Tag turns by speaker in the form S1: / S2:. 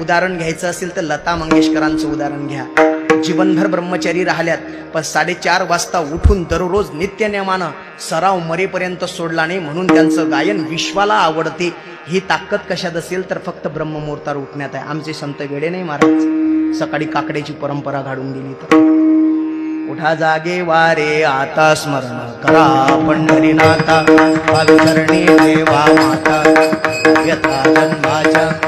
S1: उदाहरण घ्यायचं असेल तर लता मंगेशकरांचं उदाहरण घ्या. जीवनभर ब्रह्मचारी राहिल्यात पण साडेचार वाजता उठून दररोज नित्यनियमानं सराव मरेपर्यंत सोडला नाही म्हणून त्यांचं गायन विश्वाला आवडते. ही ताकद कशात असेल तर फक्त ब्रह्ममुहूर्तावर उठण्यात आहे. आमचे संत वेडे नाही महाराज. सकाळी काकड्याची परंपरा घाडून गेली तर. उठा जागे वारे आता स्मरण करा पंढरीनाथा पावितरणी देवा माता. यथा जन्माच्या